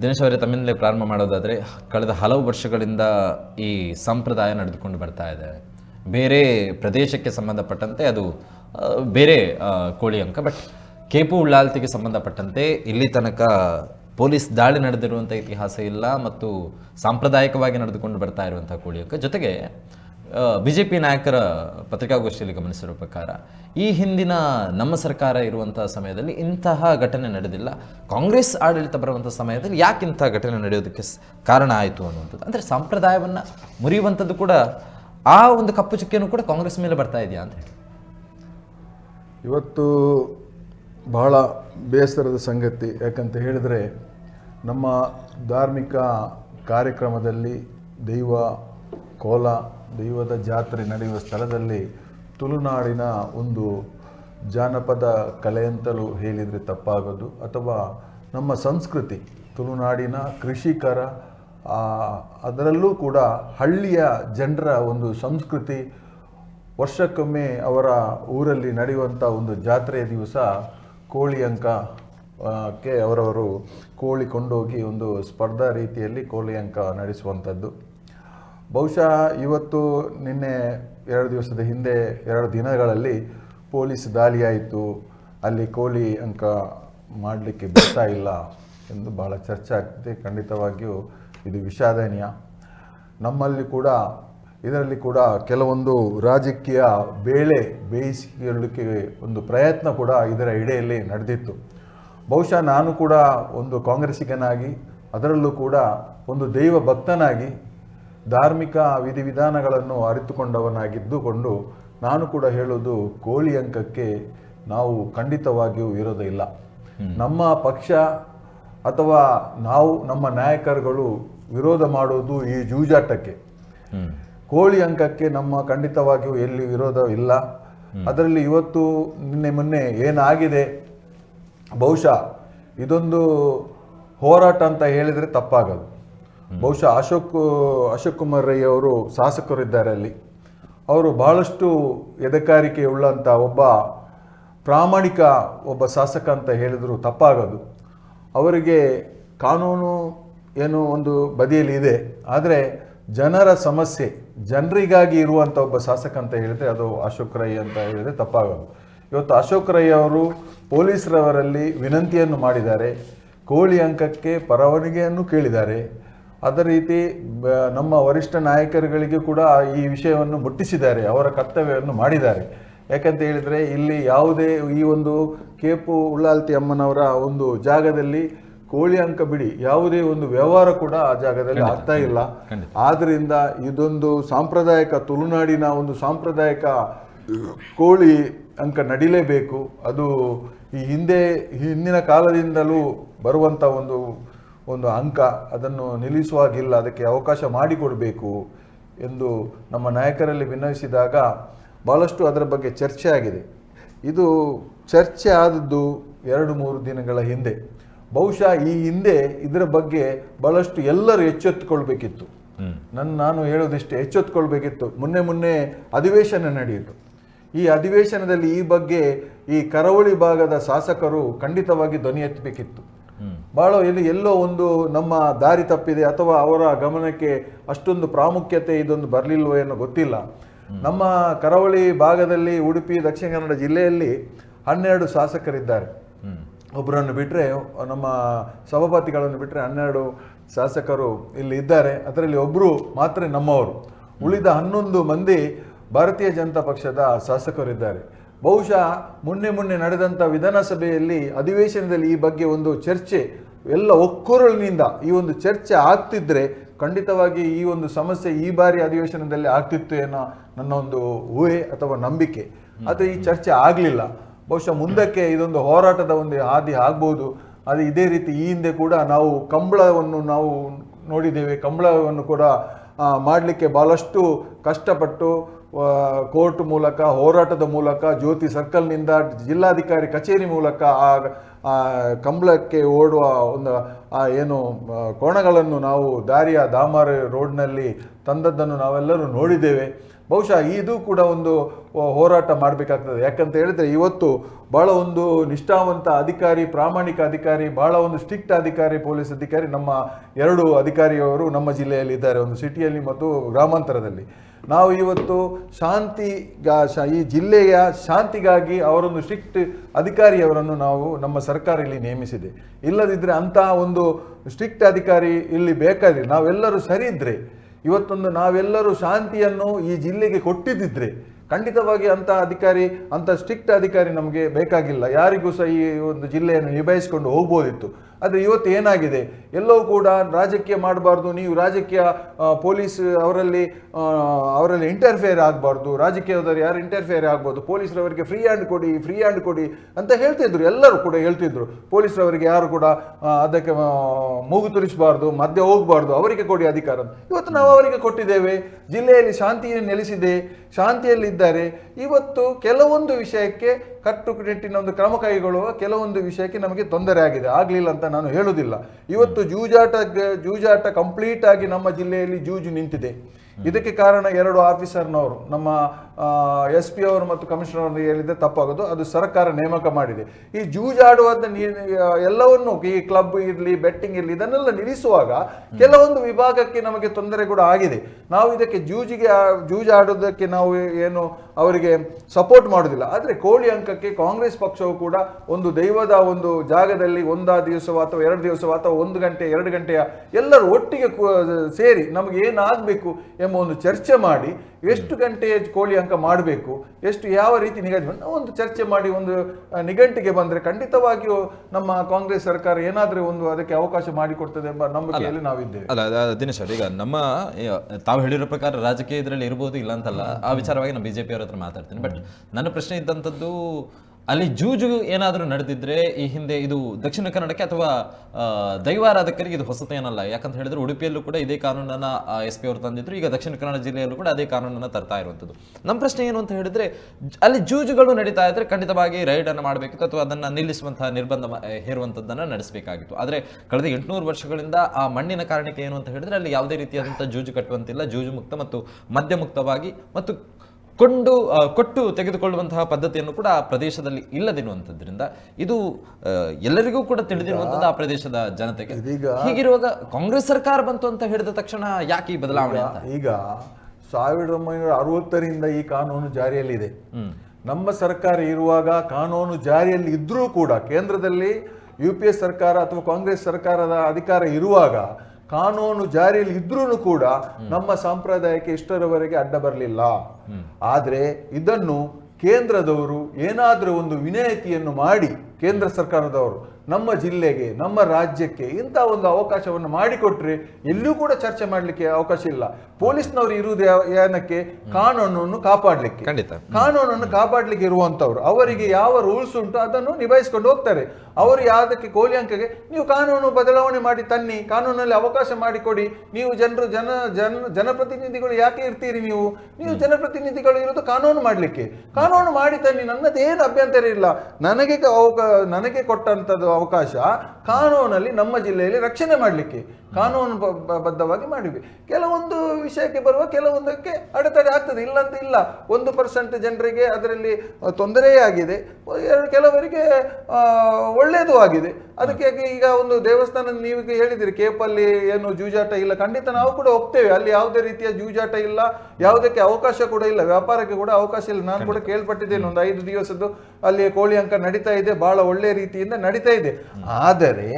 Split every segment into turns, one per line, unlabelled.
ದಿನೇಶ್ ಅವರೇ ತಮ್ಮಿಂದಲೇ ಪ್ರಾರಂಭ ಮಾಡೋದಾದರೆ, ಕಳೆದ ಹಲವು ವರ್ಷಗಳಿಂದ ಈ ಸಂಪ್ರದಾಯ ನಡೆದುಕೊಂಡು ಬರ್ತಾ ಇದೆ. ಬೇರೆ ಪ್ರದೇಶಕ್ಕೆ ಸಂಬಂಧಪಟ್ಟಂತೆ ಅದು ಬೇರೆ ಕೋಳಿ ಅಂಕ. ಬಟ್ ಕೇಪು ಉಳ್ಳಾಲ್ತಿಗೆ ಸಂಬಂಧಪಟ್ಟಂತೆ ಇಲ್ಲಿ ತನಕ ಪೊಲೀಸ್ ದಾಳಿ ನಡೆದಿರುವಂಥ ಇತಿಹಾಸ ಇಲ್ಲ ಮತ್ತು ಸಾಂಪ್ರದಾಯಿಕವಾಗಿ ನಡೆದುಕೊಂಡು ಬರ್ತಾ ಇರುವಂಥ ಕೋಳಿ ಅಂಕ. ಜೊತೆಗೆ ಬಿ ಜೆ ಪಿ ನಾಯಕರ ಪತ್ರಿಕಾಗೋಷ್ಠಿಯಲ್ಲಿ ಗಮನಿಸಿರೋ ಪ್ರಕಾರ, ಈ ಹಿಂದಿನ ನಮ್ಮ ಸರ್ಕಾರ ಇರುವಂತಹ ಸಮಯದಲ್ಲಿ ಇಂತಹ ಘಟನೆ ನಡೆದಿಲ್ಲ. ಕಾಂಗ್ರೆಸ್ ಆಡಳಿತ ಬರುವಂಥ ಸಮಯದಲ್ಲಿ ಯಾಕೆ ಇಂಥ ಘಟನೆ ನಡೆಯೋದಕ್ಕೆ ಕಾರಣ ಆಯಿತು ಅನ್ನುವಂಥದ್ದು. ಅಂದರೆ ಸಂಪ್ರದಾಯವನ್ನು ಮುರಿಯುವಂಥದ್ದು ಕೂಡ ಆ ಒಂದು ಕಪ್ಪು ಚುಕ್ಕಿಯನ್ನು ಕೂಡ ಕಾಂಗ್ರೆಸ್ ಮೇಲೆ ಬರ್ತಾ ಇದೆಯಾ ಅಂತ
ಇವತ್ತು ಬಹಳ ಬೇಸರದ ಸಂಗತಿ. ಯಾಕಂತ ಹೇಳಿದರೆ ನಮ್ಮ ಧಾರ್ಮಿಕ ಕಾರ್ಯಕ್ರಮದಲ್ಲಿ ದೈವ ಕೋಲ ದೈವದ ಜಾತ್ರೆ ನಡೆಯುವ ಸ್ಥಳದಲ್ಲಿ ತುಳುನಾಡಿನ ಒಂದು ಜಾನಪದ ಕಲೆ ಅಂತಲೂ ಹೇಳಿದರೆ ತಪ್ಪಾಗೋದು. ಅಥವಾ ನಮ್ಮ ಸಂಸ್ಕೃತಿ, ತುಳುನಾಡಿನ ಕೃಷಿಕರ ಅದರಲ್ಲೂ ಕೂಡ ಹಳ್ಳಿಯ ಜನರ ಒಂದು ಸಂಸ್ಕೃತಿ, ವರ್ಷಕ್ಕೊಮ್ಮೆ ಅವರ ಊರಲ್ಲಿ ನಡೆಯುವಂಥ ಒಂದು ಜಾತ್ರೆಯ ದಿವಸ ಕೋಳಿ ಅಂಕ ಕ್ಕೆ ಅವರವರು ಕೋಳಿ ಕೊಂಡೋಗಿ ಒಂದು ಸ್ಪರ್ಧಾ ರೀತಿಯಲ್ಲಿ ಕೋಳಿ ಅಂಕ ನಡೆಸುವಂಥದ್ದು ಬಹುಶಃ ಇವತ್ತು ನಿನ್ನೆ ಎರಡು ದಿವಸದ ಹಿಂದೆ, ಎರಡು ದಿನಗಳಲ್ಲಿ ಪೊಲೀಸ್ ದಾಳಿಯಾಯಿತು. ಅಲ್ಲಿ ಕೋಲಿ ಅಂಕ ಮಾಡಲಿಕ್ಕೆ ಬರ್ತಾ ಇಲ್ಲ ಎಂದು ಬಹಳ ಚರ್ಚೆ ಆಗ್ತಿದೆ. ಖಂಡಿತವಾಗಿಯೂ ಇದು ವಿಷಾದನೀಯ. ನಮ್ಮಲ್ಲಿ ಕೂಡ, ಇದರಲ್ಲಿ ಕೂಡ ಕೆಲವೊಂದು ರಾಜಕೀಯ ಬೇಳೆ ಬೇಯಿಸಿಕೊಳ್ಳಲಿಕ್ಕೆ ಒಂದು ಪ್ರಯತ್ನ ಕೂಡ ಇದರ ಎಡೆಯಲ್ಲಿ ನಡೆದಿತ್ತು. ಬಹುಶಃ ನಾನು ಕೂಡ ಒಂದು ಕಾಂಗ್ರೆಸ್ಸಿಗನಾಗಿ, ಅದರಲ್ಲೂ ಕೂಡ ಒಂದು ದೈವ ಭಕ್ತನಾಗಿ ಧಾರ್ಮಿಕ ವಿಧಿವಿಧಾನಗಳನ್ನು ಅರಿತುಕೊಂಡವನಾಗಿದ್ದುಕೊಂಡು ನಾನು ಕೂಡ ಹೇಳೋದು ಕೋಳಿ ಅಂಕಕ್ಕೆ ನಾವು ಖಂಡಿತವಾಗಿಯೂ ವಿರೋಧ ಇಲ್ಲ. ನಮ್ಮ ಪಕ್ಷ ಅಥವಾ ನಾವು ನಮ್ಮ ನಾಯಕರುಗಳು ವಿರೋಧ ಮಾಡೋದು ಈ ಜೂಜಾಟಕ್ಕೆ. ಕೋಳಿ ಅಂಕಕ್ಕೆ ನಮ್ಮ ಖಂಡಿತವಾಗಿಯೂ ಎಲ್ಲಿ ವಿರೋಧ ಇಲ್ಲ. ಅದರಲ್ಲಿ ಇವತ್ತು ನಿನ್ನೆ ಮೊನ್ನೆ ಏನಾಗಿದೆ? ಬಹುಶಃ ಇದೊಂದು ಹೋರಾಟ ಅಂತ ಹೇಳಿದರೆ ತಪ್ಪಾಗದು. ಬಹುಶಃ ಅಶೋಕ್ ಅಶೋಕ್ ಕುಮಾರ್ ರೈ ಅವರು ಶಾಸಕರಿದ್ದಾರೆ ಅಲ್ಲಿ. ಅವರು ಬಹಳಷ್ಟು ಎದಕಾರಿಕೆ ಉಳ್ಳಂಥ ಒಬ್ಬ ಪ್ರಾಮಾಣಿಕ ಒಬ್ಬ ಶಾಸಕ ಅಂತ ಹೇಳಿದರೂ ತಪ್ಪಾಗೋದು. ಅವರಿಗೆ ಕಾನೂನು ಏನು ಒಂದು ಬದಿಯಲ್ಲಿ ಇದೆ. ಆದರೆ ಜನರ ಸಮಸ್ಯೆ, ಜನರಿಗಾಗಿ ಇರುವಂಥ ಒಬ್ಬ ಶಾಸಕ ಅಂತ ಹೇಳಿದರೆ ಅದು ಅಶೋಕ್ ರೈ ಅಂತ ಹೇಳಿದರೆ ತಪ್ಪಾಗೋದು. ಇವತ್ತು ಅಶೋಕ್ ರೈ ಅವರು ಪೊಲೀಸರವರಲ್ಲಿ ವಿನಂತಿಯನ್ನು ಮಾಡಿದ್ದಾರೆ. ಕೋಳಿ ಅಂಕಕ್ಕೆ ಪರವಾನಿಗೆಯನ್ನು ಕೇಳಿದ್ದಾರೆ. ಅದೇ ರೀತಿ ನಮ್ಮ ವರಿಷ್ಠ ನಾಯಕರುಗಳಿಗೆ ಕೂಡ ಈ ವಿಷಯವನ್ನು ಮುಟ್ಟಿಸಿದ್ದಾರೆ ಅವರ ಕರ್ತವ್ಯವನ್ನು ಮಾಡಿದ್ದಾರೆ. ಯಾಕಂತ ಹೇಳಿದರೆ ಇಲ್ಲಿ ಯಾವುದೇ ಈ ಒಂದು ಕೇಪು ಉಳ್ಳಾಲ್ತಿ ಅಮ್ಮನವರ ಒಂದು ಜಾಗದಲ್ಲಿ ಕೋಳಿ ಅಂಕ ಬಿಡಿ ಯಾವುದೇ ಒಂದು ವ್ಯವಹಾರ ಕೂಡ ಆ ಜಾಗದಲ್ಲಿ ಆಗ್ತಾ ಇಲ್ಲ. ಆದ್ದರಿಂದ ಇದೊಂದು ಸಾಂಪ್ರದಾಯಿಕ ತುಳುನಾಡಿನ ಒಂದು ಸಾಂಪ್ರದಾಯಿಕ ಕೋಳಿ ಅಂಕ ನಡಿಲೇಬೇಕು. ಅದು ಈ ಹಿಂದೆ ಹಿಂದಿನ ಕಾಲದಿಂದಲೂ ಬರುವಂಥ ಒಂದು ಒಂದು ಅಂಕ ಅದನ್ನು ನಿಲ್ಲಿಸುವಾಗಿಲ್ಲ ಅದಕ್ಕೆ ಅವಕಾಶ ಮಾಡಿಕೊಡಬೇಕು ಎಂದು ನಮ್ಮ ನಾಯಕರಲ್ಲಿ ವಿನಯಿಸಿದಾಗ ಭಾಳಷ್ಟು ಅದರ ಬಗ್ಗೆ ಚರ್ಚೆ ಆಗಿದೆ. ಇದು ಚರ್ಚೆ ಆದದ್ದು ಎರಡು ಮೂರು ದಿನಗಳ ಹಿಂದೆ. ಬಹುಶಃ ಈ ಹಿಂದೆ ಇದರ ಬಗ್ಗೆ ಭಾಳಷ್ಟು ಎಲ್ಲರೂ ಎಚ್ಚೆತ್ತುಕೊಳ್ಬೇಕಿತ್ತು. ನನ್ನ ನಾನು ಹೇಳೋದಿಷ್ಟೇ ಎಚ್ಚೆತ್ತುಕೊಳ್ಬೇಕಿತ್ತು. ಮೊನ್ನೆ ಮೊನ್ನೆ ಅಧಿವೇಶನ ನಡೆಯಿತು. ಈ ಅಧಿವೇಶನದಲ್ಲಿ ಈ ಬಗ್ಗೆ ಈ ಕರಾವಳಿ ಭಾಗದ ಶಾಸಕರು ಖಂಡಿತವಾಗಿ ಧ್ವನಿ ಎತ್ತಬೇಕಿತ್ತು. ಬಹಳ ಎಲ್ಲಿ ಎಲ್ಲೋ ಒಂದು ನಮ್ಮ ದಾರಿ ತಪ್ಪಿದೆ ಅಥವಾ ಅವರ ಗಮನಕ್ಕೆ ಅಷ್ಟೊಂದು ಪ್ರಾಮುಖ್ಯತೆ ಇದೊಂದು ಬರಲಿಲ್ವೋ ಏನೋ ಗೊತ್ತಿಲ್ಲ. ನಮ್ಮ ಕರಾವಳಿ ಭಾಗದಲ್ಲಿ ಉಡುಪಿ ದಕ್ಷಿಣ ಕನ್ನಡ ಜಿಲ್ಲೆಯಲ್ಲಿ ಹನ್ನೆರಡು ಶಾಸಕರಿದ್ದಾರೆ. ಒಬ್ಬರನ್ನು ಬಿಟ್ಟರೆ ನಮ್ಮ ಸಭಾಪತಿಗಳನ್ನು ಬಿಟ್ಟರೆ ಹನ್ನೆರಡು ಶಾಸಕರು ಇಲ್ಲಿ ಇದ್ದಾರೆ. ಅದರಲ್ಲಿ ಒಬ್ಬರು ಮಾತ್ರ ನಮ್ಮವರು. ಉಳಿದ ಹನ್ನೊಂದು ಮಂದಿ ಭಾರತೀಯ ಜನತಾ ಪಕ್ಷದ ಶಾಸಕರಿದ್ದಾರೆ. ಬಹುಶಃ ಮೊನ್ನೆ ಮೊನ್ನೆ ನಡೆದಂಥ ವಿಧಾನಸಭೆಯಲ್ಲಿ ಅಧಿವೇಶನದಲ್ಲಿ ಈ ಬಗ್ಗೆ ಒಂದು ಚರ್ಚೆ ಎಲ್ಲ ಒಕ್ಕೊರಳಿನಿಂದ ಈ ಒಂದು ಚರ್ಚೆ ಆಗ್ತಿದ್ರೆ ಖಂಡಿತವಾಗಿ ಈ ಒಂದು ಸಮಸ್ಯೆ ಈ ಬಾರಿ ಅಧಿವೇಶನದಲ್ಲಿ ಆಗ್ತಿತ್ತು ಏನೋ ನನ್ನ ಒಂದು ಊಹೆ ಅಥವಾ ನಂಬಿಕೆ. ಆದರೆ ಈ ಚರ್ಚೆ ಆಗಲಿಲ್ಲ. ಬಹುಶಃ ಮುಂದಕ್ಕೆ ಇದೊಂದು ಹೋರಾಟದ ಒಂದು ಹಾದಿ ಆಗ್ಬೋದು. ಅದು ಇದೇ ರೀತಿ ಈ ಹಿಂದೆ ಕೂಡ ನಾವು ಕಂಬಳವನ್ನು ನಾವು ನೋಡಿದ್ದೇವೆ. ಕಂಬಳವನ್ನು ಕೂಡ ಮಾಡಲಿಕ್ಕೆ ಭಾಳಷ್ಟು ಕಷ್ಟಪಟ್ಟು ಕೋರ್ಟ್ ಮೂಲಕ, ಹೋರಾಟದ ಮೂಲಕ, ಜ್ಯೋತಿ ಸರ್ಕಲ್ನಿಂದ ಜಿಲ್ಲಾಧಿಕಾರಿ ಕಚೇರಿ ಮೂಲಕ ಆ ಕಂಬಳಕ್ಕೆ ಓಡುವ ಒಂದು ಏನು ಕೋಣಗಳನ್ನು ನಾವು ದಾರಿಯ ದಾಮರ ರೋಡ್ನಲ್ಲಿ ತಂದದ್ದನ್ನು ನಾವೆಲ್ಲರೂ ನೋಡಿದ್ದೇವೆ. ಬಹುಶಃ ಇದು ಕೂಡ ಒಂದು ಹೋರಾಟ ಮಾಡಬೇಕಾಗ್ತದೆ. ಯಾಕಂತ ಹೇಳಿದ್ರೆ ಇವತ್ತು ಬಹಳ ಒಂದು ನಿಷ್ಠಾವಂತ ಅಧಿಕಾರಿ, ಪ್ರಾಮಾಣಿಕ ಅಧಿಕಾರಿ, ಬಹಳ ಒಂದು ಸ್ಟ್ರಿಕ್ಟ್ ಅಧಿಕಾರಿ, ಪೊಲೀಸ್ ಅಧಿಕಾರಿ ನಮ್ಮ ಎರಡು ಅಧಿಕಾರಿಯವರು ನಮ್ಮ ಜಿಲ್ಲೆಯಲ್ಲಿ ಇದ್ದಾರೆ, ಒಂದು ಸಿಟಿಯಲ್ಲಿ ಮತ್ತು ಗ್ರಾಮಾಂತರದಲ್ಲಿ. ನಾವು ಇವತ್ತು ಶಾಂತಿ ಈ ಜಿಲ್ಲೆಯ ಶಾಂತಿಗಾಗಿ ಅವರೊಂದು ಸ್ಟ್ರಿಕ್ಟ್ ಅಧಿಕಾರಿಯವರನ್ನು ನಾವು ನಮ್ಮ ಸರ್ಕಾರ ಇಲ್ಲಿ ನೇಮಿಸಿದೆ. ಇಲ್ಲದಿದ್ದರೆ ಅಂತಹ ಒಂದು ಸ್ಟ್ರಿಕ್ಟ್ ಅಧಿಕಾರಿ ಇಲ್ಲಿ ಬೇಕಾದ್ರೆ ನಾವೆಲ್ಲರೂ ಸರಿ ಇದ್ರೆ ಇವತ್ತೊಂದು ನಾವೆಲ್ಲರೂ ಶಾಂತಿಯನ್ನು ಈ ಜಿಲ್ಲೆಗೆ ಕೊಟ್ಟಿದ್ದಿದ್ರೆ ಖಂಡಿತವಾಗಿ ಅಂತ ಅಧಿಕಾರಿ ಅಂತ ಸ್ಟ್ರಿಕ್ಟ್ ಅಧಿಕಾರಿ ನಮಗೆ ಬೇಕಾಗಿಲ್ಲ. ಯಾರಿಗೂ ಸಹ ಈ ಒಂದು ಜಿಲ್ಲೆಯನ್ನು ನಿಭಾಯಿಸಿಕೊಂಡು ಹೋಗ್ಬೋದಿತ್ತು. ಆದರೆ ಇವತ್ತು ಏನಾಗಿದೆ? ಎಲ್ಲವೂ ಕೂಡ ರಾಜಕೀಯ ಮಾಡಬಾರ್ದು, ನೀವು ರಾಜಕೀಯ ಪೊಲೀಸ್ ಅವರಲ್ಲಿ ಅವರಲ್ಲಿ ಇಂಟರ್ಫೇರ್ ಆಗಬಾರ್ದು, ರಾಜಕೀಯದವರು ಯಾರು ಇಂಟರ್ಫೇರ್ ಆಗ್ಬೋದು ಪೊಲೀಸರವರಿಗೆ ಫ್ರೀ ಹ್ಯಾಂಡ್ ಕೊಡಿ ಫ್ರೀ ಹ್ಯಾಂಡ್ ಕೊಡಿ ಅಂತ ಹೇಳ್ತಿದ್ರು. ಎಲ್ಲರೂ ಕೂಡ ಹೇಳ್ತಿದ್ರು. ಪೊಲೀಸರವರಿಗೆ ಯಾರು ಕೂಡ ಅದಕ್ಕೆ ಮೂಗು ತುರಿಸಬಾರ್ದು, ಮಧ್ಯ ಹೋಗಬಾರ್ದು, ಅವರಿಗೆ ಕೊಡಿ ಅಧಿಕಾರ ಇವತ್ತು ನಾವು ಅವರಿಗೆ ಕೊಟ್ಟಿದ್ದೇವೆ. ಜಿಲ್ಲೆಯಲ್ಲಿ ಶಾಂತಿ ನೆಲೆಸಿದೆ, ಶಾಂತಿಯಲ್ಲಿದ್ದಾರೆ. ಇವತ್ತು ಕೆಲವೊಂದು ವಿಷಯಕ್ಕೆ ಕಟ್ಟುನಿಟ್ಟಿನ ಒಂದು ಕ್ರಮ ಕೈಗೊಳ್ಳುವ ಕೆಲವೊಂದು ವಿಷಯಕ್ಕೆ ನಮಗೆ ತೊಂದರೆ ಆಗಿದೆ. ಆಗಲಿಲ್ಲ ಅಂತ ನಾನು ಹೇಳುವುದಿಲ್ಲ. ಇವತ್ತು ಜೂಜಾಟ ಜೂಜಾಟ ಕಂಪ್ಲೀಟ್ ಆಗಿ ನಮ್ಮ ಜಿಲ್ಲೆಯಲ್ಲಿ ಜೂಜು ನಿಂತಿದೆ. ಇದಕ್ಕೆ ಕಾರಣ ಎರಡು ಆಫೀಸರ್ನವರು, ನಮ್ಮ ಎಸ್ ಪಿ ಅವರು ಮತ್ತು ಕಮಿಷನರ್ ಅವರು ಹೇಳಿದ್ರೆ ತಪ್ಪಾಗೋದು, ಅದು ಸರ್ಕಾರ ನೇಮಕ ಮಾಡಿದೆ. ಈ ಜೂಜಾಡುವಂತ ಎಲ್ಲವನ್ನು ಈ ಕ್ಲಬ್ ಇರಲಿ, ಬೆಟ್ಟಿಂಗ್ ಇರಲಿ, ಇದನ್ನೆಲ್ಲ ನಿಲ್ಲಿಸುವಾಗ ಕೆಲವೊಂದು ವಿಭಾಗಕ್ಕೆ ನಮಗೆ ತೊಂದರೆ ಕೂಡ ಆಗಿದೆ. ನಾವು ಇದಕ್ಕೆ ಜೂಜಿಗೆ ಜೂಜಾಡೋದಕ್ಕೆ ನಾವು ಏನು ಅವರಿಗೆ ಸಪೋರ್ಟ್ ಮಾಡೋದಿಲ್ಲ ಆದರೆ ಕೋಳಿ ಅಂಕಕ್ಕೆ ಕಾಂಗ್ರೆಸ್ ಪಕ್ಷವು ಕೂಡ ಒಂದು ದೈವದ ಒಂದು ಜಾಗದಲ್ಲಿ ಒಂದಾ ದಿವಸವ ಅಥವಾ ಎರಡು ದಿವಸವ ಅಥವಾ ಒಂದು ಗಂಟೆ, ಎರಡು ಗಂಟೆಯ ಎಲ್ಲರೂ ಒಟ್ಟಿಗೆ ಸೇರಿ ನಮಗೆ ಏನಾಗಬೇಕು ಎಂಬ ಒಂದು ಚರ್ಚೆ ಮಾಡಿ ಎಷ್ಟು ಗಂಟೆ ಕೋಳಿ ಅಂಕ ಮಾಡಬೇಕು ಎಷ್ಟು ಯಾವ ರೀತಿ ನಿಗದಿ ಒಂದು ಚರ್ಚೆ ಮಾಡಿ ಒಂದು ನಿಘಂಟಿಗೆ ಬಂದರೆ ಖಂಡಿತವಾಗಿಯೂ ನಮ್ಮ ಕಾಂಗ್ರೆಸ್ ಸರ್ಕಾರ ಏನಾದರೂ ಒಂದು ಅದಕ್ಕೆ ಅವಕಾಶ ಮಾಡಿಕೊಡ್ತದೆ ಎಂಬ ನಂಬಿಕೆಯಲ್ಲಿ ನಾವಿದ್ದೇವೆ.
ಅಲ್ಲ ದಿನೇಶ್ ಅವ್ರೆ, ಈಗ ನಮ್ಮ ತಾವು ಹೇಳಿರೋ ಪ್ರಕಾರ ರಾಜಕೀಯ ಇದರಲ್ಲಿ ಇರ್ಬೋದು ಇಲ್ಲ ಅಂತಲ್ಲ ಆ ವಿಚಾರವಾಗಿ ನಾನು ಬಿಜೆಪಿ ಅವ್ರ ಹತ್ರ ಮಾತಾಡ್ತೀನಿ. ಬಟ್ ನನ್ನ ಪ್ರಶ್ನೆ ಇದ್ದಂಥದ್ದು ಅಲ್ಲಿ ಜೂಜು ಏನಾದರೂ ನಡೆದಿದ್ರೆ ಈ ಹಿಂದೆ ಇದು ದಕ್ಷಿಣ ಕನ್ನಡಕ್ಕೆ ಅಥವಾ ದೈವಾರಾಧಕರಿಗೆ ಇದು ಹೊಸತೇನಲ್ಲ. ಯಾಕಂತ ಹೇಳಿದ್ರೆ ಉಡುಪಿಯಲ್ಲೂ ಕೂಡ ಇದೇ ಕಾನೂನನ್ನ ಎಸ್ ಪಿ ಅವರು ತಂದಿದ್ರು. ಈಗ ದಕ್ಷಿಣ ಕನ್ನಡ ಜಿಲ್ಲೆಯಲ್ಲೂ ಕೂಡ ಅದೇ ಕಾನೂನನ್ನು ತರ್ತಾ ಇರುವಂಥದ್ದು. ನಮ್ಮ ಪ್ರಶ್ನೆ ಏನು ಅಂತ ಹೇಳಿದ್ರೆ, ಅಲ್ಲಿ ಜೂಜುಗಳು ನಡೀತಾ ಇದ್ರೆ ಖಂಡಿತವಾಗಿ ರೈಡ್ ಅನ್ನು ಮಾಡಬೇಕಿತ್ತು ಅಥವಾ ಅದನ್ನ ನಿಲ್ಲಿಸುವಂತಹ ನಿರ್ಬಂಧ ಹೇರುವಂಥದ್ದನ್ನ ನಡೆಸಬೇಕಾಗಿತ್ತು. ಆದರೆ ಕಳೆದ ಎಂಟುನೂರು ವರ್ಷಗಳಿಂದ ಆ ಮಣ್ಣಿನ ಕಾರಣಕ್ಕೆ ಏನು ಅಂತ ಹೇಳಿದ್ರೆ ಅಲ್ಲಿ ಯಾವುದೇ ರೀತಿಯಾದಂಥ ಜೂಜು ಕಟ್ಟುವಂತಿಲ್ಲ. ಜೂಜು ಮುಕ್ತ ಮತ್ತು ಮದ್ಯ ಮುಕ್ತವಾಗಿ ಮತ್ತು ಕೊಂಡು ಕೊಟ್ಟು ತೆಗೆದುಕೊಳ್ಳುವಂತಹ ಪದ್ಧತಿಯನ್ನು ಕೂಡ ಆ ಪ್ರದೇಶದಲ್ಲಿ ಇಲ್ಲದಿರುವಂಥದ್ರಿಂದ ಇದು ಎಲ್ಲರಿಗೂ ಕೂಡ ತಿಳಿದಿರುವಂಥದ್ದು ಆ ಪ್ರದೇಶದ ಜನತೆಗೆ. ಹೀಗಿರುವಾಗ ಕಾಂಗ್ರೆಸ್ ಸರ್ಕಾರ ಬಂತು ಅಂತ ಹೇಳಿದ ತಕ್ಷಣ ಯಾಕೆ ಈ ಬದಲಾವಣೆ
ಈಗ ಸಾವಿರದ ಒಂಬೈನೂರ ಅರವತ್ತರಿಂದ ಈ ಕಾನೂನು ಜಾರಿಯಲ್ಲಿದೆ. ನಮ್ಮ ಸರ್ಕಾರ ಇರುವಾಗ ಕಾನೂನು ಜಾರಿಯಲ್ಲಿ ಇದ್ರೂ ಕೂಡ ಕೇಂದ್ರದಲ್ಲಿ ಯು ಪಿ ಸರ್ಕಾರ ಅಥವಾ ಕಾಂಗ್ರೆಸ್ ಸರ್ಕಾರದ ಅಧಿಕಾರ ಇರುವಾಗ ಕಾನೂನು ಜಾರಿಯಲ್ಲಿ ಇದ್ರೂ ಕೂಡ ನಮ್ಮ ಸಂಪ್ರದಾಯಕ್ಕೆ ಇಷ್ಟರವರೆಗೆ ಅಡ್ಡ ಬರಲಿಲ್ಲ. ಆದರೆ ಇದನ್ನು ಕೇಂದ್ರದವರು ಏನಾದರೂ ಒಂದು ವಿನಾಯಿತಿಯನ್ನು ಮಾಡಿ ಕೇಂದ್ರ ಸರ್ಕಾರದವರು ನಮ್ಮ ಜಿಲ್ಲೆಗೆ ನಮ್ಮ ರಾಜ್ಯಕ್ಕೆ ಇಂಥ ಒಂದು ಅವಕಾಶವನ್ನು ಮಾಡಿಕೊಟ್ರೆ ಎಲ್ಲೂ ಕೂಡ ಚರ್ಚೆ ಮಾಡಲಿಕ್ಕೆ ಅವಕಾಶ ಇಲ್ಲ. ಪೊಲೀಸ್ನವರು ಇರುವುದು ಏನಕ್ಕೆ ಕಾನೂನನ್ನು ಕಾಪಾಡಲಿಕ್ಕೆ.
ಖಂಡಿತ.
ಕಾನೂನನ್ನು ಕಾಪಾಡಲಿಕ್ಕೆ ಇರುವಂಥವ್ರು. ಅವರಿಗೆ ಯಾವ ರೂಲ್ಸ್ ಉಂಟು ಅದನ್ನು ನಿಭಾಯಿಸಿಕೊಂಡು ಹೋಗ್ತಾರೆ. ಅವರು ಯಾವುದಕ್ಕೆ ಕೋಲಿ ಅಂಕಗೆ ನೀವು ಕಾನೂನು ಬದಲಾವಣೆ ಮಾಡಿ ತನ್ನಿ ಕಾನೂನಲ್ಲಿ ಅವಕಾಶ ಮಾಡಿಕೊಡಿ. ನೀವು ಜನರು ಜನ ಜನ ಜನಪ್ರತಿನಿಧಿಗಳು ಯಾಕೆ ಇರ್ತೀರಿ ನೀವು? ನೀವು ಜನಪ್ರತಿನಿಧಿಗಳು ಇರೋದು ಕಾನೂನು ಮಾಡಲಿಕ್ಕೆ. ಕಾನೂನು ಮಾಡಿ ತನ್ನಿ ನನ್ನದೇನು ಅಭ್ಯಂತರ ಇಲ್ಲ. ನನಗೆ ನನಗೆ ಕೊಟ್ಟಂಥದ್ದು ಅವಕಾಶ ಕಾನೂನಲ್ಲಿ ನಮ್ಮ ಜಿಲ್ಲೆಯಲ್ಲಿ ರಕ್ಷಣೆ ಮಾಡಲಿಕ್ಕೆ ಕಾನೂನು ಬದ್ಧವಾಗಿ ಮಾಡಿವೆ ಕೆಲವೊಂದು ವಿಷಯಕ್ಕೆ ಬರುವ ಕೆಲವೊಂದಕ್ಕೆ ಅಡೆತಡೆ ಆಗ್ತದೆ. ಇಲ್ಲ ಅಂತ ಇಲ್ಲ. ಒಂದು ಪರ್ಸೆಂಟ್ ಜನರಿಗೆ ಅದರಲ್ಲಿ ತೊಂದರೆಯೇ ಆಗಿದೆ. ಕೆಲವರಿಗೆ ಒಳ್ಳೆಯದು ಆಗಿದೆ. ಅದಕ್ಕೆ ಈಗ ಒಂದು ದೇವಸ್ಥಾನ ನೀವು ಹೇಳಿದಿರಿ ಕೇಪಲ್ಲಿ ಏನು ಜೂಜಾಟ ಇಲ್ಲ. ಖಂಡಿತ ನಾವು ಕೂಡ ಹೋಗ್ತೇವೆ. ಅಲ್ಲಿ ಯಾವುದೇ ರೀತಿಯ ಜೂಜಾಟ ಇಲ್ಲ. ಯಾವುದಕ್ಕೆ ಅವಕಾಶ ಕೂಡ ಇಲ್ಲ. ವ್ಯಾಪಾರಕ್ಕೆ ಕೂಡ ಅವಕಾಶ ಇಲ್ಲ. ನಾನು ಕೂಡ ಕೇಳ್ಪಟ್ಟಿದ್ದೇನೆ. ಒಂದು ಐದು ದಿವಸದ್ದು ಅಲ್ಲಿ ಕೋಳಿ ಅಂಕ ನಡೀತಾ ಇದೆ. ಬಹಳ ಒಳ್ಳೆಯ ರೀತಿಯಿಂದ ನಡೀತಾ ಇದೆ. ಆದರೆ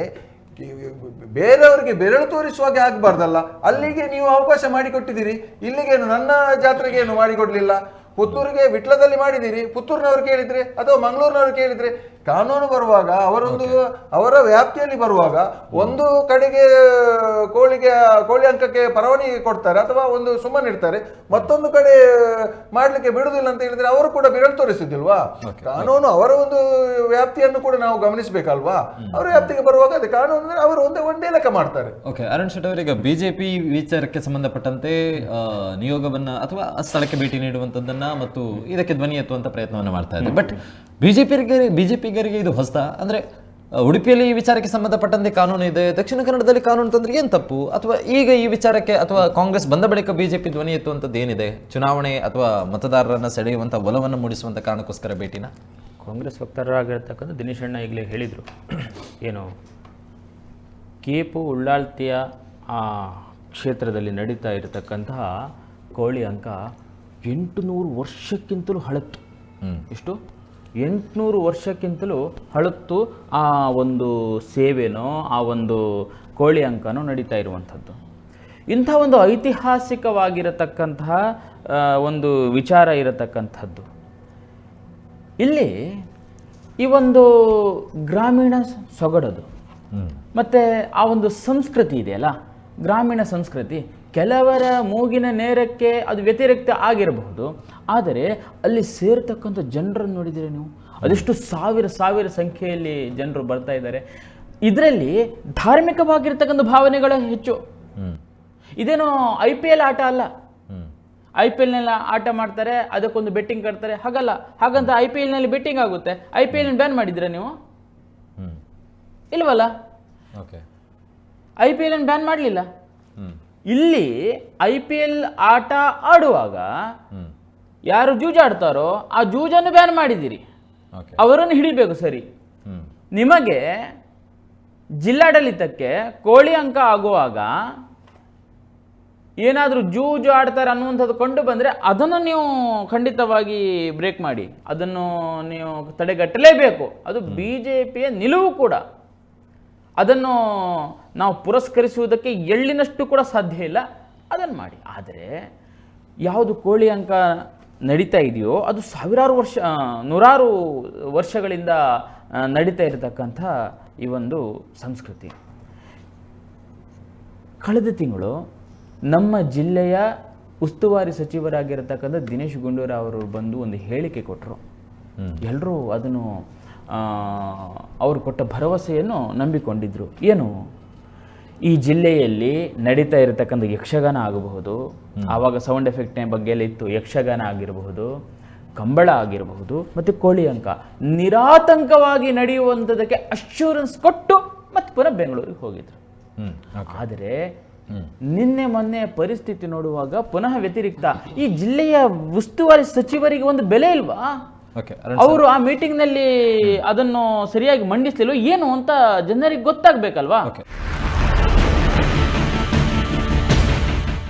ಬೇರೆಯವರಿಗೆ ಬೆರಳು ತೋರಿಸುವಾಗ ಆಗಬಾರ್ದಲ್ಲ. ಅಲ್ಲಿಗೆ ನೀವು ಅವಕಾಶ ಮಾಡಿಕೊಟ್ಟಿದ್ದೀರಿ. ಇಲ್ಲಿಗೇನು ನನ್ನ ಜಾತ್ರೆಗೇನು ಮಾಡಿಕೊಡ್ಲಿಲ್ಲ? ಪುತ್ತೂರಿಗೆ ವಿಟ್ಲದಲ್ಲಿ ಮಾಡಿದ್ದೀರಿ. ಪುತ್ತೂರಿನವ್ರು ಕೇಳಿದರೆ ಅಥವಾ ಮಂಗಳೂರಿನವ್ರು ಕೇಳಿದ್ರೆ ಕಾನೂನು ಬರುವಾಗ ಅವರೊಂದು ಅವರ ವ್ಯಾಪ್ತಿಯಲ್ಲಿ ಬರುವಾಗ ಒಂದು ಕಡೆಗೆ ಕೋಳಿಗೆ ಕೋಳಿ ಅಂಕಕ್ಕೆ ಪರವಾನಗಿ ಕೊಡ್ತಾರೆ ಅಥವಾ ಒಂದು ಸುಮ್ಮನೆ ಇಡ್ತಾರೆ ಮತ್ತೊಂದು ಕಡೆ ಮಾಡಲಿಕ್ಕೆ ಬಿಡುದಿಲ್ಲ ಅಂತ ಹೇಳಿದ್ರೆ ಅವರು ಕೂಡ ಬಿರಳು ತೋರಿಸಿದ್ದಿಲ್ವಾ? ಕಾನೂನು ಅವರ ಒಂದು ವ್ಯಾಪ್ತಿಯನ್ನು ಕೂಡ ನಾವು ಗಮನಿಸಬೇಕಲ್ವಾ? ಅವರ ವ್ಯಾಪ್ತಿಗೆ ಬರುವಾಗ ಅದೇ ಕಾನೂನು ಅಂದ್ರೆ ಅವರು ಒಂದೇ ಒಂದೇ ಲೆಕ್ಕ ಮಾಡ್ತಾರೆ.
ಓಕೆ ಅರುಣ್ ಶೆಟ್ಟಿ ಅವರೀಗ ಬಿಜೆಪಿ ವಿಚಾರಕ್ಕೆ ಸಂಬಂಧಪಟ್ಟಂತೆ ನಿಯೋಗವನ್ನ ಅಥವಾ ಸ್ಥಳಕ್ಕೆ ಭೇಟಿ ನೀಡುವಂತದ್ದನ್ನ ಮತ್ತು ಇದಕ್ಕೆ ಧ್ವನಿ ಎತ್ತುವಂತ ಪ್ರಯತ್ನವನ್ನು ಮಾಡ್ತಾ ಇದೆ ಬಟ್ ಬಿಜೆಪಿಗರಿಗೆ ಬಿಜೆಪಿಗರಿಗೆ ಇದು ಹೊಸ ಅಂದರೆ ಉಡುಪಿಯಲ್ಲಿ ಈ ವಿಚಾರಕ್ಕೆ ಸಂಬಂಧಪಟ್ಟಂತೆ ಕಾನೂನು ಇದೆ ದಕ್ಷಿಣ ಕನ್ನಡದಲ್ಲಿ ಕಾನೂನು ತಂದ್ರೆ ಏನು ತಪ್ಪು? ಅಥವಾ ಈಗ ಈ ವಿಚಾರಕ್ಕೆ ಅಥವಾ ಕಾಂಗ್ರೆಸ್ ಬಂದ ಬಳಿಕ ಬಿ ಜೆ ಪಿ ಧ್ವನಿ ಎತ್ತುವಂಥದ್ದು ಏನಿದೆ? ಚುನಾವಣೆ ಅಥವಾ ಮತದಾರರನ್ನು ಸೆಳೆಯುವಂಥ ಒಲವನ್ನು ಮೂಡಿಸುವಂಥ ಕಾರಣಕ್ಕೋಸ್ಕರ ಭೇಟಿನ?
ಕಾಂಗ್ರೆಸ್ ವಕ್ತಾರರಾಗಿರ್ತಕ್ಕಂಥ ದಿನೇಶ್ ಅಣ್ಣ ಈಗಲೇ ಹೇಳಿದರು. ಏನು? ಕೇಪು ಉಳ್ಳಾಳ್ತಿಯ ಆ ಕ್ಷೇತ್ರದಲ್ಲಿ ನಡೀತಾ ಇರತಕ್ಕಂತಹ ಕೋಳಿ ಅಂಕ ಎಂಟುನೂರು ವರ್ಷಕ್ಕಿಂತಲೂ ಹಳತ್ತು. ಎಷ್ಟು? ಎಂಟುನೂರು ವರ್ಷಕ್ಕಿಂತಲೂ ಹಳತ್ತು ಆ ಒಂದು ಸೇವೆನೋ ಆ ಒಂದು ಕೋಳಿ ಅಂಕನೋ ನಡೀತಾ ಇರುವಂಥದ್ದು. ಇಂಥ ಒಂದು ಐತಿಹಾಸಿಕವಾಗಿರತಕ್ಕಂತಹ ಒಂದು ವಿಚಾರ ಇರತಕ್ಕಂಥದ್ದು. ಇಲ್ಲಿ ಈ ಒಂದು ಗ್ರಾಮೀಣ ಸೊಗಡದು. ಮತ್ತು ಆ ಒಂದು ಸಂಸ್ಕೃತಿ ಇದೆಯಲ್ಲ ಗ್ರಾಮೀಣ ಸಂಸ್ಕೃತಿ ಕೆಲವರ ಮೂಗಿನ ನೇರಕ್ಕೆ ಅದು ವ್ಯತಿರಿಕ್ತ ಆಗಿರಬಹುದು. ಆದರೆ ಅಲ್ಲಿ ಸೇರ್ತಕ್ಕಂಥ ಜನರನ್ನು ನೋಡಿದರೆ ನೀವು? ಅದೆಷ್ಟು ಸಾವಿರ ಸಾವಿರ ಸಂಖ್ಯೆಯಲ್ಲಿ ಜನರು ಬರ್ತಾ ಇದ್ದಾರೆ. ಇದರಲ್ಲಿ ಧಾರ್ಮಿಕವಾಗಿರ್ತಕ್ಕಂಥ ಭಾವನೆಗಳು ಹೆಚ್ಚು. ಇದೇನೋ ಐ ಪಿ ಎಲ್ ಆಟ ಅಲ್ಲ. ಐ ಪಿ ಎಲ್ನೆಲ್ಲ ಆಟ ಮಾಡ್ತಾರೆ ಅದಕ್ಕೊಂದು ಬೆಟ್ಟಿಂಗ್ ಕಟ್ತಾರೆ ಹಾಗಲ್ಲ. ಹಾಗಂತ ಐ ಪಿ ಎಲ್ನಲ್ಲಿ ಬೆಟ್ಟಿಂಗ್ ಆಗುತ್ತೆ. ಐ ಪಿ ಎಲ್ ಬ್ಯಾನ್ ಮಾಡಿದ್ರೆ ನೀವು? ಇಲ್ವಲ್ಲ?
Okay.
I P L ban ಮಾಡಲಿಲ್ಲ. ಇಲ್ಲಿ ಐ ಪಿ ಎಲ್ ಆಟ ಆಡುವಾಗ ಯಾರು ಜೂಜಾಡ್ತಾರೋ ಆ ಜೂಜನ್ನು ಬ್ಯಾನ್ ಮಾಡಿದ್ದೀರಿ.
ಓಕೆ.
ಅವರನ್ನು ಹಿಡಿಬೇಕು ಸರಿ. ನಿಮಗೆ ಜಿಲ್ಲಾಡಳಿತಕ್ಕೆ ಕೋಳಿ ಅಂಕ ಆಗುವಾಗ ಏನಾದರೂ ಜೂಜು ಆಡ್ತಾರೆ ಅನ್ನುವಂಥದ್ದು ಕಂಡು ಬಂದರೆ ಅದನ್ನು ನೀವು ಖಂಡಿತವಾಗಿ ಬ್ರೇಕ್ ಮಾಡಿ. ಅದನ್ನು ನೀವು ತಡೆಗಟ್ಟಲೇಬೇಕು. ಅದು ಬಿ ಜೆ ಪಿಯ ನಿಲುವು ಕೂಡ. ಅದನ್ನು ನಾವು ಪುರಸ್ಕರಿಸುವುದಕ್ಕೆ ಎಳ್ಳಿನಷ್ಟು ಕೂಡ ಸಾಧ್ಯ ಇಲ್ಲ. ಅದನ್ನು ಮಾಡಿ. ಆದರೆ ಯಾವುದು ಕೋಳಿ ಅಂಕ ನಡೀತಾ ಇದೆಯೋ ಅದು ಸಾವಿರಾರು ವರ್ಷ ನೂರಾರು ವರ್ಷಗಳಿಂದ ನಡೀತಾ ಇರತಕ್ಕಂಥ ಈ ಒಂದು ಸಂಸ್ಕೃತಿ. ಕಳೆದ ತಿಂಗಳು ನಮ್ಮ ಜಿಲ್ಲೆಯ ಉಸ್ತುವಾರಿ ಸಚಿವರಾಗಿರತಕ್ಕಂಥ ದಿನೇಶ್ ಗುಂಡೂರಾವ್ ಅವರು ಬಂದು ಒಂದು ಹೇಳಿಕೆ ಕೊಟ್ಟರು ಎಲ್ಲರೂ ಅದನ್ನು ಅವರು ಕೊಟ್ಟ ಭರವಸೆಯನ್ನು ನಂಬಿಕೊಂಡಿದ್ದರು ಏನು? ಈ ಜಿಲ್ಲೆಯಲ್ಲಿ ನಡೀತಾ ಇರತಕ್ಕಂಥ ಯಕ್ಷಗಾನ ಆಗಬಹುದು ಆವಾಗ ಸೌಂಡ್ ಎಫೆಕ್ಟ್ನ ಬಗ್ಗೆ ಎಲ್ಲ ಇತ್ತು ಯಕ್ಷಗಾನ ಆಗಿರಬಹುದು ಕಂಬಳ ಆಗಿರಬಹುದು ಮತ್ತು ಕೋಳಿ ಅಂಕ. ನಿರಾತಂಕವಾಗಿ ನಡೆಯುವಂಥದ್ದಕ್ಕೆ ಅಶ್ಯೂರೆನ್ಸ್ ಕೊಟ್ಟು ಮತ್ತೆ ಪುನಃ ಬೆಂಗಳೂರಿಗೆ ಹೋಗಿದ್ರು. ಆದರೆ ನಿನ್ನೆ ಮೊನ್ನೆ ಪರಿಸ್ಥಿತಿ ನೋಡುವಾಗ ಪುನಃ ವ್ಯತಿರಿಕ್ತ. ಈ ಜಿಲ್ಲೆಯ ಉಸ್ತುವಾರಿ ಸಚಿವರಿಗೆ ಒಂದು ಬೆಲೆ ಇಲ್ವಾ? ಅವರು ಆ ಮೀಟಿಂಗ್ನಲ್ಲಿ ಅದನ್ನು ಸರಿಯಾಗಿ ಮಂಡಿಸಲಿಲ್ಲ ಏನು ಅಂತ ಜನರಿಗೆ ಗೊತ್ತಾಗ್ಬೇಕಲ್ವಾ?
ಓಕೆ